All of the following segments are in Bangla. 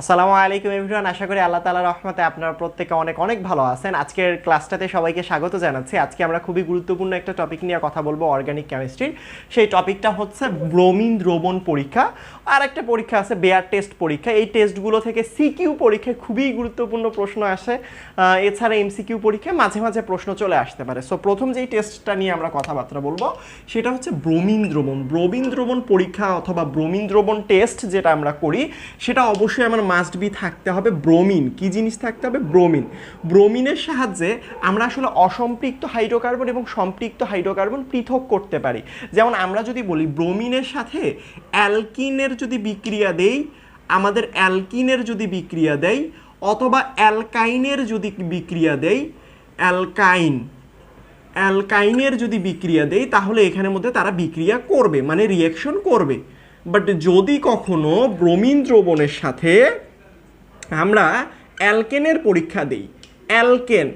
আসসালামু আলাইকুম এভরিওয়ান, আশা করি আল্লাহ তাআলার রহমতে আপনারা প্রত্যেকে অনেক অনেক ভালো আছেন। আজকের ক্লাসটাতে সবাইকে স্বাগত জানাচ্ছি। আজকে আমরা খুবই গুরুত্বপূর্ণ একটা টপিক নিয়ে কথা বলব অর্গানিক কেমিস্ট্রির সেই টপিকটা হচ্ছে ব্রোমিন দ্রবণ পরীক্ষা। আর একটা পরীক্ষা আছে বেয়ার টেস্ট পরীক্ষা। এই টেস্টগুলো থেকে সিকিউ পরীক্ষায় খুবই গুরুত্বপূর্ণ প্রশ্ন আসে। এছাড়া এমসিকিউ পরীক্ষায় মাঝে মাঝে প্রশ্ন চলে আসতে পারে। সো প্রথম যেই টেস্টটা নিয়ে আমরা কথাবার্তা বলব, সেটা হচ্ছে ব্রোমিন দ্রবণ। ব্রোমিন দ্রবণ পরীক্ষা অথবা ব্রোমিন দ্রবণ টেস্ট যেটা আমরা করি, সেটা অবশ্যই আমার মাস্ট বি থাকতে হবে ব্রোমিন কি জিনিস থাকতে হবে? ব্রোমিন ব্রোমিনের সাহায্যে আমরা আসলে অসম্পৃক্ত হাইড্রোকার্বন এবং সম্পৃক্ত হাইড্রোকার্বন পৃথক করতে পারি। যেমন আমরা যদি বলি ব্রোমিনের সাথে অ্যালকিনের যদি বিক্রিয়া দেই, আমাদের অ্যালকিনের যদি বিক্রিয়া দেয় অথবা অ্যালকাইনের যদি বিক্রিয়া দেয় অ্যালকাইন অ্যালকাইনের যদি বিক্রিয়া দেয় তাহলে এখানের মধ্যে তারা বিক্রিয়া করবে মানে রিয়াকশন করবে। বাট যদি কখনো ব্রোমিন দ্রবণের সাথে আমরা অ্যালকেনের পরীক্ষা দিই। অ্যালকেন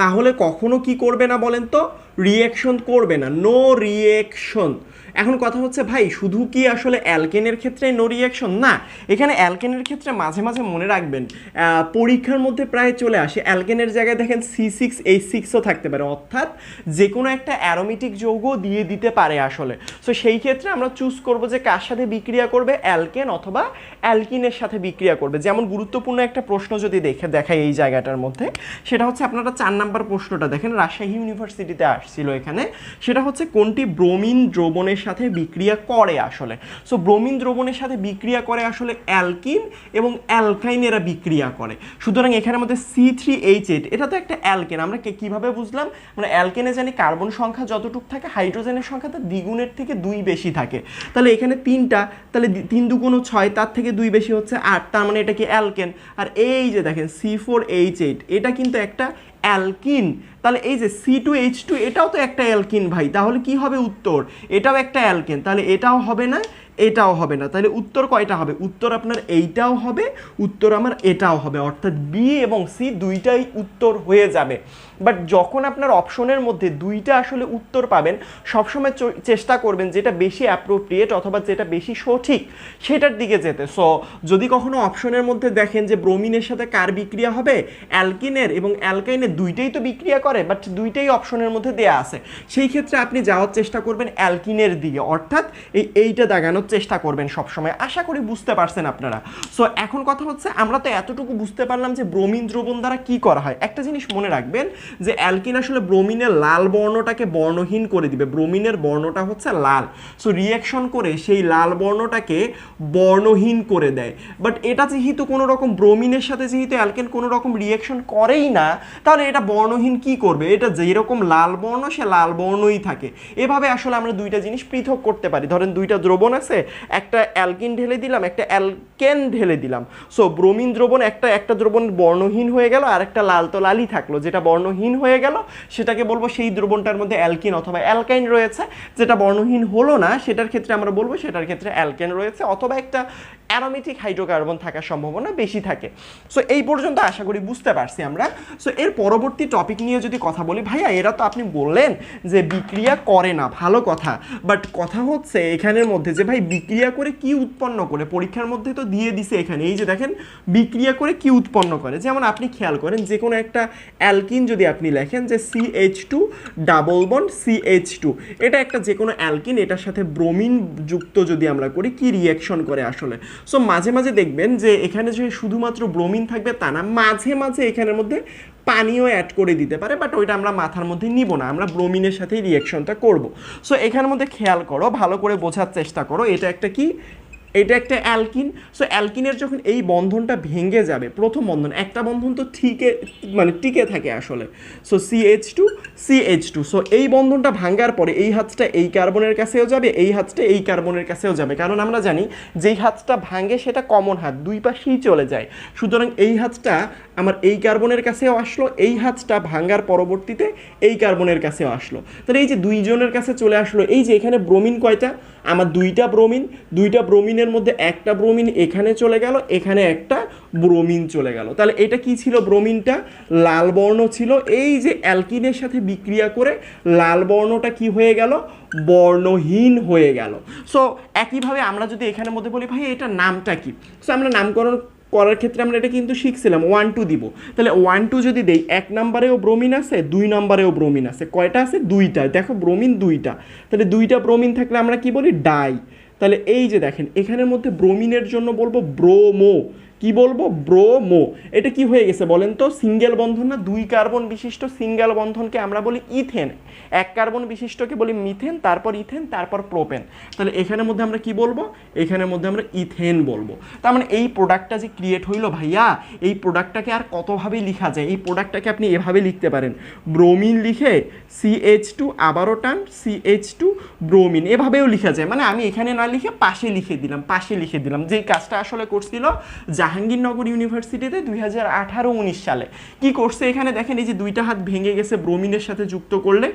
তাহলে কখনো কি করবে না বলেন তো? রিয়াকশন করবে না। নো রিয়েকশন এখন কথা হচ্ছে, ভাই, শুধু কি আসলে অ্যালকেনের ক্ষেত্রে নো রিয়াকশন না, এখানে অ্যালকেনের ক্ষেত্রে মাঝে মাঝে মনে রাখবেন পরীক্ষার মধ্যে প্রায় চলে আসে। অ্যালকেনের জায়গায় দেখেন সি সিক্স এইচ সিক্সও থাকতে পারে, অর্থাৎ যে কোনো একটা অ্যারোমেটিক যৌগ দিয়ে দিতে পারে আসলে। সো সেই ক্ষেত্রে আমরা চুজ করব যে কার সাথে বিক্রিয়া করবে, অ্যালকেন অথবা অ্যালকিনের সাথে বিক্রিয়া করবে। যেমন গুরুত্বপূর্ণ একটা প্রশ্ন যদি দেখে দেখায় এই জায়গাটার মধ্যে, সেটা হচ্ছে আপনারা চার নাম্বার প্রশ্নটা দেখেন, রাজশাহী ইউনিভার্সিটিতে আসছিল এখানে। সেটা হচ্ছে কোনটি ব্রোমিন দ্রবণের সাথে বিক্রিয়া করে আসলে? সো ব্রোমিন দ্রবণের সাথে বিক্রিয়া করে আসলে অ্যালকিন এবং অ্যালকাইন এরা বিক্রিয়া করে। সুতরাং এখানের মধ্যে সি থ্রি এইচ এইট এটা তো একটা অ্যালকেন, আমরা কে- কীভাবে বুঝলাম? আমরা অ্যালকেনে জানি কার্বন সংখ্যা যতটুকু থাকে, হাইড্রোজেনের সংখ্যা তার দ্বিগুণের থেকে দুই বেশি থাকে। তাহলে এখানে তিনটা, তাহলে তিন দুগুণ ছয়, তার থেকে দুই বেশি হচ্ছে আট, তার মানে এটা কি অ্যালকেন? আর এই যে দেখেন সি ফোর এইচ এইট এটা কিন্তু একটা অ্যালকিন তাহলে এই যে সি টু এইচ টু এটাও তো একটা অ্যালকিন ভাই। তাহলে কি হবে উত্তর? এটাও একটা অ্যালকেন। তাহলে এটাও হবে না, এটাও হবে না। তাহলে উত্তর কয়টা হবে? উত্তর আপনার এইটাও হবে, উত্তর আমার এটাও হবে। অর্থাৎ বি এবং সি দুইটাই উত্তর হয়ে যাবে। বাট যখন আপনার অপশনের মধ্যে দুইটা আসলে উত্তর পাবেন, সবসময় চেষ্টা করবেন যেটা বেশি অ্যাপ্রোপ্রিয়েট অথবা যেটা বেশি সঠিক, সেটার দিকে যেতে। সো যদি কখনো অপশনের মধ্যে দেখেন যে ব্রোমিনের সাথে কার বিক্রিয়া হবে, অ্যালকিনের এবং অ্যালকাইনের দুইটাই তো বিক্রিয়া করে বাট দুইটাই অপশনের মধ্যে দেয়া আছে। সেই ক্ষেত্রে আপনি যাওয়ার চেষ্টা করবেন অ্যালকিনের দিকে অর্থাৎ এই এইটা দাগানোর চেষ্টা করবেন সবসময়। আশা করি বুঝতে পারছেন আপনারা। সো এখন কথা হচ্ছে, আমরা তো এতটুকু বুঝতে পারলাম যে ব্রোমিন দ্রবণ দ্বারা কি করা হয়। একটা জিনিস মনে রাখবেন যে অ্যালকিন আসলে ব্রোমিনের লাল বর্ণটাকে বর্ণহীন করে দিবে। ব্রোমিনের বর্ণটা হচ্ছে লাল। সো রিয়াকশন করে সেই লাল বর্ণটাকে বর্ণহীন করে দেয়। বাট এটা যেহেতু কোনো রকম ব্রোমিনের সাথে যেহেতু অ্যালকেন কোনো রকম রিয়াকশন করেই না, তাহলে এটা বর্ণহীন কি করবে? এটা যেরকম লাল বর্ণ, সে লাল বর্ণই থাকে। এভাবে আসলে আমরা দুইটা জিনিস পৃথক করতে পারি। ধরেন দুইটা দ্রবণ আছে, একটা অ্যালকিন ঢেলে দিলাম, একটা অ্যালকেন ঢেলে দিলাম। সো ব্রোমিন দ্রবণ একটা একটা দ্রবণ বর্ণহীন হয়ে গেল, আর একটা লাল তো লালই থাকল। যেটা বর্ণহীন হয়ে গেল, সেটাকে বলব সেই দ্রবণটার মধ্যে অ্যালকিন অথবা অ্যালকাইন রয়েছে। যেটা বর্ণহীন হলো না, সেটার ক্ষেত্রে আমরা বলব সেটার ক্ষেত্রে অ্যালকেন রয়েছে, অথবা একটা অ্যারোমেটিক হাইড্রোকার্বন থাকার সম্ভাবনা বেশি থাকে। সো এই পর্যন্ত আশা করি বুঝতে পারছি আমরা। সো এর পরবর্তী টপিক নিয়ে কথা বলি, ভাইয়া, এরা তো আপনি বললেন যে বিক্রিয়া করে না। ভালো কথা। বাট কথা হচ্ছে এখানের মধ্যে যে, ভাই, বিক্রিয়া করে কি উৎপন্ন করে? পরীক্ষার মধ্যে তো দিয়ে দিছে এখানে। এই যে দেখেন, বিক্রিয়া করে কি উৎপন্ন করে? যেমন আপনি খেয়াল করেন, যে কোনো একটা অ্যালকিন যদি আপনি লেখেন যে C H two double bond C H two এটা একটা যে কোনো অ্যালকিন, এটার সাথে ব্রোমিন যুক্ত যদি আমরা করি, কি রিয়াকশন করে আসলে? সো মাঝে মাঝে দেখবেন যে, এখানে যে শুধুমাত্র ব্রোমিন থাকবে তা না, মাঝে মাঝে এখানের মধ্যে পানিও অ্যাড করে দিতে পারে বাট ওইটা আমরা মাথার মধ্যে নিব না। আমরা ব্রোমিনের সাথেই রিয়াকশনটা করব। সো এখানের মধ্যে খেয়াল করো, ভালো করে বোঝার চেষ্টা করো। এটা একটা কি? এটা একটা অ্যালকিন। সো অ্যালকিনের যখন এই বন্ধনটা ভেঙে যাবে, প্রথম বন্ধন, একটা বন্ধন তো ঠিকে মানে টিকে থাকে আসলে। So C H two C H two so এই বন্ধনটা ভাঙার পরে এই হাতটা এই কার্বনের কাছেও যাবে, এই হাতটা এই কার্বনের কাছেও যাবে। কারণ আমরা জানি, যেই হাতটা ভাঙে সেটা কমন হাত, দুই পাশেই চলে যায়। সুতরাং এই হাতটা আমার এই কার্বনের কাছেও আসলো, এই হাতটা ভাঙার পরবর্তীতে এই কার্বনের কাছেও আসলো। তাহলে এই যে দুইজনের কাছে চলে আসলো, এই যে এখানে ব্রোমিন কয়টা? আমার দুইটা ব্রোমিন দুইটা ব্রোমিনের মধ্যে একটা ব্রোমিন এখানে চলে গেল, এখানে একটা ব্রোমিন চলে গেল। তাহলে এটা কি ছিল ব্রোমিনটা লাল বর্ণ ছিল। এই যে অ্যালকিনের সাথে বিক্রিয়া করে লাল বর্ণটা কি হয়ে গেল? বর্ণহীন হয়ে গেল। সো একইভাবে আমরা যদি এখানের মধ্যে বলি, ভাই এটা নামটা কি? সো আমরা নামকরণ করার ক্ষেত্রে আমরা এটা কিন্তু শিখছিলাম ওয়ান টু দিব। তাহলে ওয়ান টু যদি দেই, এক নাম্বারেও ব্রোমিন আছে, দুই নাম্বারেও ব্রোমিন আছে। কয়টা আছে? দুইটা। দেখো ব্রোমিন দুইটা। তাহলে দুইটা ব্রোমিন থাকলে আমরা কি বলি? ডাই তাহলে এই যে দেখেন, এখানের মধ্যে ব্রোমিনের জন্য বলব ব্রোমো কি বলব? ব্রোমো। এটা কি হয়ে গেছে বলেন তো? সিঙ্গেল বন্ধন না দুই কার্বন বিশিষ্ট সিঙ্গেল বন্ধনকে আমরা বলি ইথেন। এক কার্বন বিশিষ্টকে বলি মিথেন, তারপর ইথেন, তারপর প্রোপেন। তাহলে এখানের মধ্যে আমরা কি বলব? এখানের মধ্যে আমরা ইথেন বলব। তার মানে এই প্রোডাক্টটা যে ক্রিয়েট হইল ভাইয়া, এই প্রোডাক্টটাকে আর কতভাবে লিখা যায়? এই প্রোডাক্টটাকে আপনি এভাবে লিখতে পারেন। ব্রোমিন লিখে সিএইচ টু আবারও টান সিএইচ টু ব্রোমিন। এভাবেও লিখা যায়। মানে আমি এখানে না লিখে পাশে লিখে দিলাম, পাশে লিখে দিলাম। যেই কাজটা আসলে করছিল জাহাঙ্গীরনগর ইউনিভার্সিটিতে দুই হাজার আঠারো, উনিশ সালে। কি করছে এখানে? দেখেন, এই যে দুইটা হাত ভেঙে গেছে ব্রোমিনের সাথে যুক্ত করলে।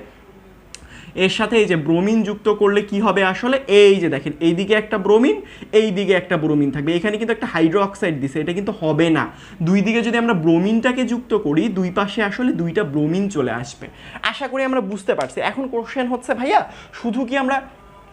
এর সাথে এই যে ব্রোমিন যুক্ত করলে কি হবে আসলে? এই যে দেখেন, এইদিকে একটা ব্রোমিন এই দিকে একটা ব্রোমিন থাকবে। এখানে কিন্তু একটা হাইড্রো অক্সাইড দিছে, এটা কিন্তু হবে না। দুই দিকে যদি আমরা ব্রোমিনটাকে যুক্ত করি, দুই পাশে আসলে দুইটা ব্রোমিন চলে আসবে। আশা করি আমরা বুঝতে পারছি। এখন কোশ্চেন হচ্ছে, ভাইয়া, শুধু কি আমরা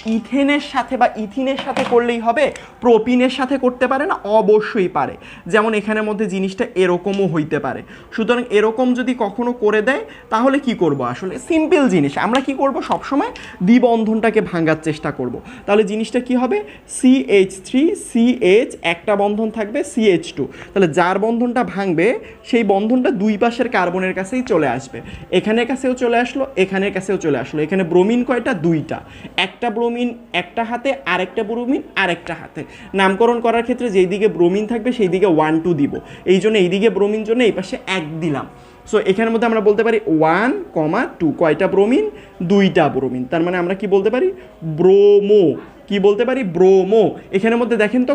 ইথেনের সাথে বা ইথিনের সাথে করলেই হবে, প্রোপিনের সাথে করতে পারে না, অবশ্যই পারে। যেমন এখানের মধ্যে জিনিসটা এরকমও হইতে পারে। সুতরাং এরকম যদি কখনো করে দেয়, তাহলে কি করব আসলে? সিম্পল জিনিস, আমরা কি করব? সবসময় দ্বিবন্ধনটাকে ভাঙার চেষ্টা করব। তাহলে জিনিসটা কি হবে? সিএইচ থ্রি সিএইচ একটা বন্ধন থাকবে সিএইচ টু তাহলে যার বন্ধনটা ভাঙবে, সেই বন্ধনটা দুই পাশের কার্বনের কাছেই চলে আসবে। এখানের কাছেও চলে আসলো, এখানের কাছেও চলে আসলো। এখানে ব্রোমিন কয়টা? দুইটা। একটা ব্রোমিন একটা হাতে, আরেকটা ব্রোমিন, আরেকটা হাতে। নামকরণ করার ক্ষেত্রে যেই দিকে ব্রোমিন থাকবে, সেই দিকে ওয়ান টু দিব। এই জন্য এই দিকে ব্রোমিন জন্য এই পাশে এক দিলাম। সো এখানের মধ্যে আমরা বলতে পারি ওয়ান কমা টু কয়টা ব্রোমিন? দুইটা ব্রোমিন। তার মানে আমরা কি বলতে পারি? ব্রোমো। কি বলতে পারি? ব্রোমো। এখানের মধ্যে দেখেন তো,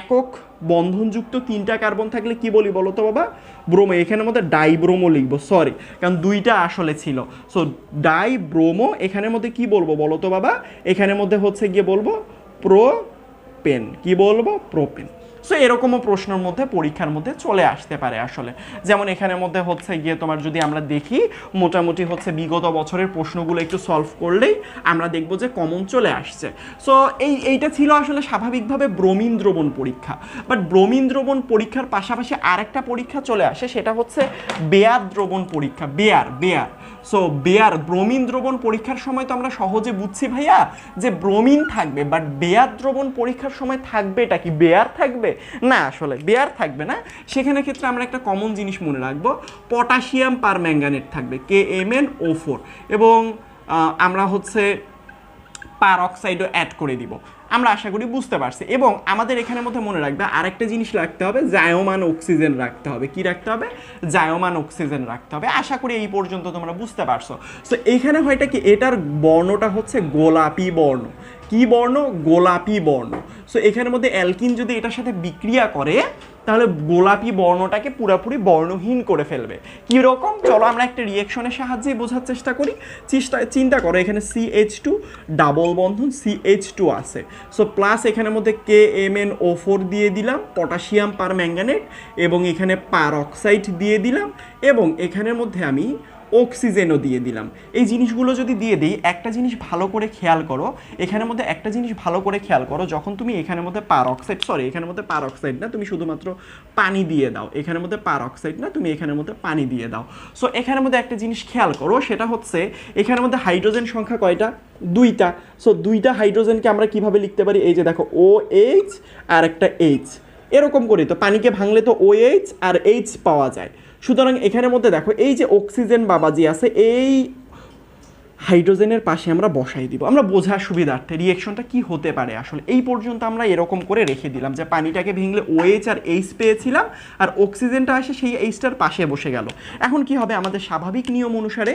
একক বন্ধনযুক্ত তিনটা কার্বন থাকলে কি বলি বলো তো বাবা? ব্রোমো, এখানে মধ্যে ডাইব্রোমো লিখব সরি কারণ দুইটা আসলে ছিল। সো ডাইব্রোমো, এখানের মধ্যে কি বলব বলো তো বাবা? এখানের মধ্যে হচ্ছে গিয়ে বলব প্রোপেন। কি বলব? প্রোপেন। সো এরকমও প্রশ্নের মধ্যে, পরীক্ষার মধ্যে চলে আসতে পারে আসলে। যেমন এখানের মধ্যে হচ্ছে গিয়ে তোমার যদি আমরা দেখি, মোটামুটি হচ্ছে বিগত বছরের প্রশ্নগুলো একটু সলভ করলেই আমরা দেখব যে কমন চলে আসছে। সো এই, এইটা ছিল আসলে স্বাভাবিকভাবে ব্রোমিন দ্রবণ পরীক্ষা। বাট ব্রোমিন দ্রবণ পরীক্ষার পাশাপাশি আরেকটা পরীক্ষা চলে আসে, সেটা হচ্ছে বেয়ার দ্রবণ পরীক্ষা। Baeyer Baeyer. So Baeyer bromine দ্রবণ পরীক্ষার সময় তো আমরা সহজে বুঝছি ভাইয়া যে ব্রোমিন থাকবে বাট বেয়ার দ্রবণ পরীক্ষার সময় থাকবে এটা কি বেয়ার থাকবে? না, আসলে বেয়ার থাকবে না। সেখানে ক্ষেত্রে আমরা একটা কমন জিনিস মনে রাখব পটাশিয়াম পার ম্যাঙ্গানেট থাকবে K M N O four এবং আমরা হচ্ছে পার অক্সাইডও অ্যাড করে দিব। আমরা আশা করি বুঝতে পারছি। এবং আমাদের এখানে মধ্যে মনে রাখবে, আরেকটা জিনিস রাখতে হবে, জায়মান অক্সিজেন রাখতে হবে। কি রাখতে হবে? জায়মান অক্সিজেন রাখতে হবে। আশা করি এই পর্যন্ত তোমরা বুঝতে পারছ। তো এইখানে হয়টা কি? এটার বর্ণটা হচ্ছে গোলাপি বর্ণ। কি বর্ণ? গোলাপি বর্ণ। সো এখানের মধ্যে অ্যালকিন যদি এটার সাথে বিক্রিয়া করে, তাহলে গোলাপি বর্ণটাকে পুরোপুরি বর্ণহীন করে ফেলবে। কী রকম চলো আমরা একটা রিয়েকশনের সাহায্যে বোঝার চেষ্টা করি। চেষ্টা চিন্তা করো, এখানে সিএইচ টু ডাবল বন্ধন সিএইচ টু আছে। সো প্লাস এখানের মধ্যে K M N O four দিয়ে দিলাম পটাশিয়াম পার ম্যাঙ্গানেট এবং এখানে পার অক্সাইড দিয়ে দিলাম, এবং এখানের মধ্যে আমি অক্সিজেনও দিয়ে দিলাম। এই জিনিসগুলো যদি দিয়ে দিই, একটা জিনিস ভালো করে খেয়াল করো এখানের মধ্যে একটা জিনিস ভালো করে খেয়াল করো, যখন তুমি এখানের মধ্যে পার অক্সাইড সরি এখানের মধ্যে পার অক্সাইড না, তুমি শুধুমাত্র পানি দিয়ে দাও। এখানের মধ্যে পার অক্সাইড না, তুমি এখানের মধ্যে পানি দিয়ে দাও। সো এখানের মধ্যে একটা জিনিস খেয়াল করো, সেটা হচ্ছে এখানের মধ্যে হাইড্রোজেন সংখ্যা কয়টা? দুইটা। সো দুইটা হাইড্রোজেনকে আমরা কীভাবে লিখতে পারি? এই যে দেখো ও এইচ আর একটা এইচ এরকম করি তো, পানিকে ভাঙলে তো ও এইচ আর এইচ পাওয়া যায়। সুতরাং এখানের মধ্যে দেখো, এই যে অক্সিজেন বাবাজি আছে, এই হাইড্রোজেনের পাশে আমরা বসাই দিব। আমরা বোঝার সুবিধার্থে রিয়েকশনটা কি হতে পারে আসলে? এই পর্যন্ত আমরা এরকম করে রেখে দিলাম যে পানিটাকে ভেঙলে ওএইচ আর এইচ পেয়েছিলাম আর অক্সিজেনটা আসে সেই এইচটার পাশে বসে গেল। এখন কি হবে? আমাদের স্বাভাবিক নিয়ম অনুসারে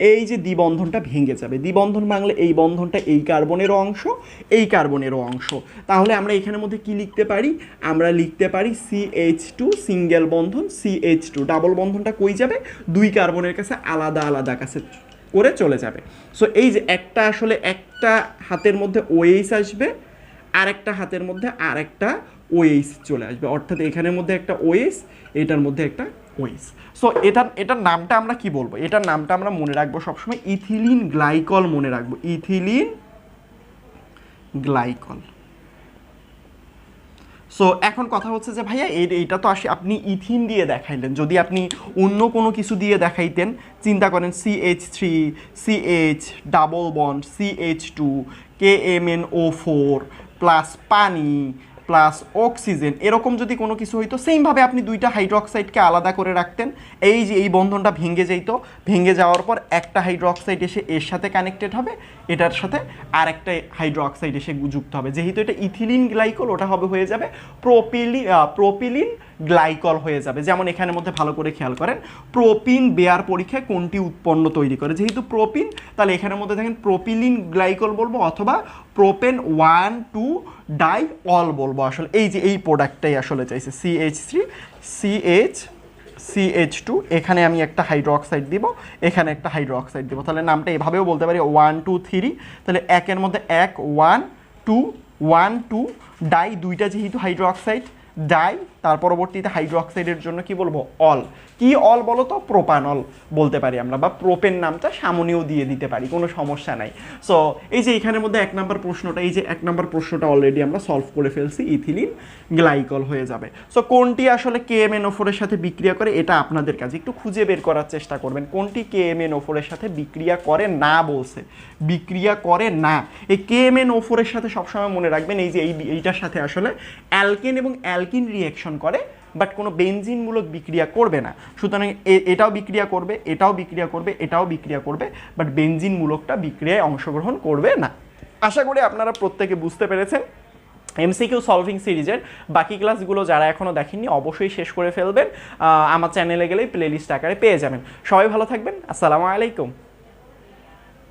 এই যে দ্বিবন্ধনটা ভেঙে যাবে। দ্বিবন্ধন ভাঙলে এই বন্ধনটা এই কার্বনেরও অংশ, এই কার্বনেরও অংশ। তাহলে আমরা এখানের মধ্যে কি লিখতে পারি? আমরা লিখতে পারি সি এইচ টু সিঙ্গেল বন্ধন সি এইচ টু ডাবল বন্ধনটা কই যাবে? দুই কার্বনের কাছে আলাদা আলাদা কাছে করে চলে যাবে। সো এই যে একটা আসলে একটা হাতের মধ্যে ওএইচ আসবে আর একটা হাতের মধ্যে আর একটা ওএইচ চলে আসবে। অর্থাৎ এখানের মধ্যে একটা ওএইচ এটার মধ্যে একটা ওএইচ সো এটা এটার নামটা আমরা কি বলব? এটার নামটা আমরা মনে রাখব সবসময় ইথিলিন গ্লাইকল মনে রাখব। Ethylene glycol. সো এখন কথা হচ্ছে যে ভাইয়া এইটা তো আসে আপনি ইথিন দিয়ে দেখাইলেন। যদি আপনি অন্য কোনো কিছু দিয়ে দেখাইতেন, চিন্তা করেন C H three C H double bond C H two K M N O four plus পানি প্লাস অক্সিজেন এরকম যদি কোনো কিছু হইতো সেমভাবে আপনি দুইটা হাইড্রোক্সাইডকে আলাদা করে রাখতেন। এই যে এই বন্ধনটা ভেঙে যেত ভেঙে যাওয়ার পর একটা হাইড্রোক্সাইড এসে এর সাথে কানেক্টেড হবে এটার সাথে আর একটা হাইড্রোক্সাইড এসে যুক্ত হবে। যেহেতু এটা ইথিলিন গ্লাইকল ওটা হবে হয়ে যাবে প্রোপিলি প্রোপিলিন গ্লাইকল হয়ে যাবে। যেমন এখানের মধ্যে ভালো করে খেয়াল করেন প্রোপিন বেয়ার পরীক্ষায় কোনটি উৎপন্ন তৈরি করে? যেহেতু প্রোপিন তাহলে এখানের মধ্যে দেখেন প্রোপিলিন গ্লাইকল বলব অথবা propane one two diol বলব। আসলে এই যে এই প্রোডাক্টটাই আসলে চাইছে। C H three C H C H two এখানে আমি একটা হাইড্রোক্সাইড দিব, এখানে একটা হাইড্রোক্সাইড দিব। তাহলে নামটা এভাবেও বলতে পারি ওয়ান টু থ্রি তাহলে একের মধ্যে এক one two one two di দুইটা যেহেতু হাইড্রোক্সাইড ডাই তার পরবর্তীতে হাইড্রোক্সাইডের জন্য কি বলব? অল। কি অল বলো তো? প্রোপানল বলতে পারি আমরা, বা প্রোপেন নামটা সামনেও দিয়ে দিতে পারি, কোনো সমস্যা নাই। সো এই যে এখানের মধ্যে এক নম্বর প্রশ্নটা, এই যে এক নম্বর প্রশ্নটা অলরেডি আমরা সলভ করে ফেলছি, ইথিলিন গ্লাইকল হয়ে যাবে। সো কোনটি আসলে কে এম এন ওফোরের সাথে বিক্রিয়া করে? এটা আপনাদের কাছে একটু খুঁজে বের করার চেষ্টা করবেন। কোনটি কে এম এন ওফোরের সাথে বিক্রিয়া করে না বলছে? বিক্রিয়া করে না। এই কে এম এন ওফোরের সাথে সবসময় মনে রাখবেন, এই যে এই, এইটার সাথে আসলে অ্যালকেন এবং অ্যালকিন রিয়েকশন করে বাট কোনো বেনজিনমূলক বিক্রিয়া করবে না। সুতরাং এটাও বিক্রিয়া করবে, এটাও বিক্রিয়া করবে, এটাও বিক্রিয়া করবে বাট বেনজিনমূলকটা বিক্রিয়ায় অংশগ্রহণ করবে না। আশা করি আপনারা প্রত্যেকে বুঝতে পেরেছেন। এমসিকিউ সলভিং সিরিজের বাকি ক্লাসগুলো যারা এখনও দেখেননি, অবশ্যই শেষ করে ফেলবেন। আমার চ্যানেলে গেলেই প্লেলিস্ট আকারে পেয়ে যাবেন। সবাই ভালো থাকবেন। আসসালামু আলাইকুম।